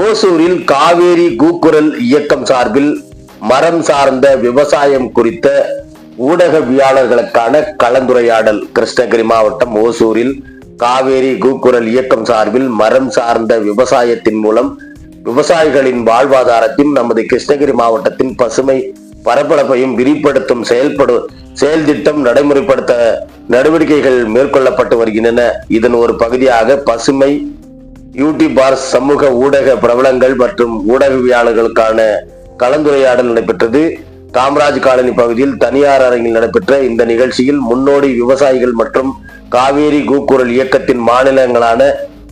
ஓசூரில் காவேரி கூக்குரல் இயக்கம் சார்பில் மரம் சார்ந்த விவசாயம் குறித்த ஊடகவியாளர்களுக்கான கலந்துரையாடல். கிருஷ்ணகிரி மாவட்டம் ஓசூரில் காவேரி கூக்குரல் இயக்கம் சார்பில் மரம் சார்ந்த விவசாயத்தின் மூலம் விவசாயிகளின் வாழ்வாதாரத்தையும் நமது கிருஷ்ணகிரி மாவட்டத்தின் பசுமை பரப்பளப்பையும் விரிப்படுத்தும் செயல்படு செயல் திட்டம் நடைமுறைப்படுத்த நடவடிக்கைகள் மேற்கொள்ளப்பட்டு வருகின்றன. இதன் ஒரு பகுதியாக பசுமை யூடியூபார் சமூக ஊடக பிரபலங்கள் மற்றும் ஊடகவியாளர்களுக்கான கலந்துரையாடல் நடைபெற்றது. காமராஜ் காலனி பகுதியில் தனியார் அரங்கில் நடைபெற்ற இந்த நிகழ்ச்சியில் முன்னோடி விவசாயிகள் மற்றும் காவேரி கூக்குரல் இயக்கத்தின் மாநிலங்களான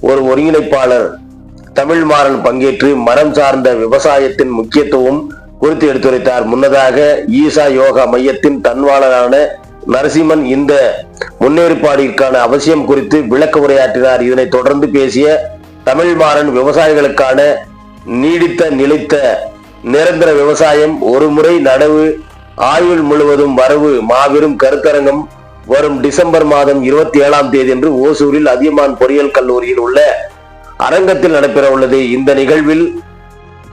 ஒரு ஒருங்கிணைப்பாளர் தமிழ்மாறன் பங்கேற்று மரம் சார்ந்த விவசாயத்தின் முக்கியத்துவம் குறித்து எடுத்துரைத்தார். முன்னதாக ஈசா யோகா மையத்தின் தன்வாளரான நரசிம்மன் இந்த முன்னேற்பாடிற்கான அவசியம் குறித்து விளக்க உரையாற்றினார். இதனைத் தொடர்ந்து பேசிய தமிழ்மாறன் விவசாயிகளுக்கான நீடித்த நிலைத்த நிரந்தர விவசாயம் ஒரு முறை நடவு ஆயுள் முழுவதும் வரவு மாபெரும் கருத்தரங்கம் வரும் டிசம்பர் மாதம் இருபத்தி ஏழாம் தேதி என்று ஓசூரில் அதியமான் பொறியியல் கல்லூரியில் உள்ள அரங்கத்தில் நடைபெற உள்ளது. இந்த நிகழ்வில்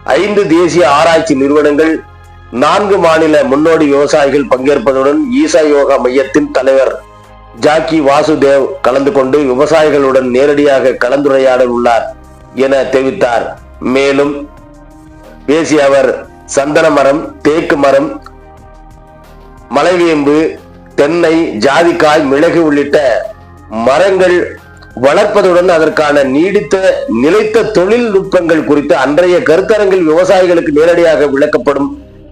ஐந்து தேசிய ஆராய்ச்சி நிறுவனங்கள் நான்கு மாநில முன்னோடி விவசாயிகள் பங்கேற்பதுடன் ஈசா யோகா மையத்தின் தலைவர் ஜாக்கி வாசுதேவ் கலந்து கொண்டு விவசாயிகளுடன் நேரடியாக கலந்துரையாட உள்ளார் என தெரிவித்தார். மேலும் பேசிய அவர் சந்தன மரம் தேக்கு மரம் மலைவேம்பு தென்னை ஜாதிக்காய் மிளகு உள்ளிட்ட மரங்கள் வளர்ப்பதுடன் அதற்கான நீடித்த நிலைத்த தொழில்நுட்பங்கள் குறித்து அன்றைய கருத்தரங்கில் விவசாயிகளுக்கு நேரடியாக விளக்கப்படும்.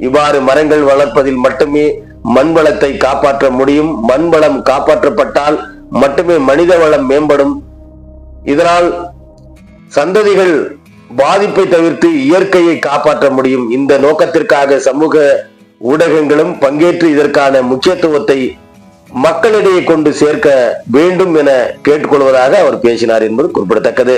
இவ்வாறு மரங்கள் வளர்ப்பதில் மட்டுமே மண் வளத்தை காப்பாற்ற முடியும். மண்வளம் காப்பாற்றப்பட்டால் மட்டுமே மனித வளம் மேம்படும். இதனால் சந்ததிகள் பாதிப்பை தவிர்த்து இயற்கையை காப்பாற்ற முடியும். இந்த நோக்கத்திற்காக சமூக ஊடகங்களும் பங்கேற்று இதற்கான முக்கியத்துவத்தை மக்களிடையே கொண்டு சேர்க்க வேண்டும் என கேட்டுக்கொள்வதாக அவர் பேசினார் என்பது குறிப்பிடத்தக்கது.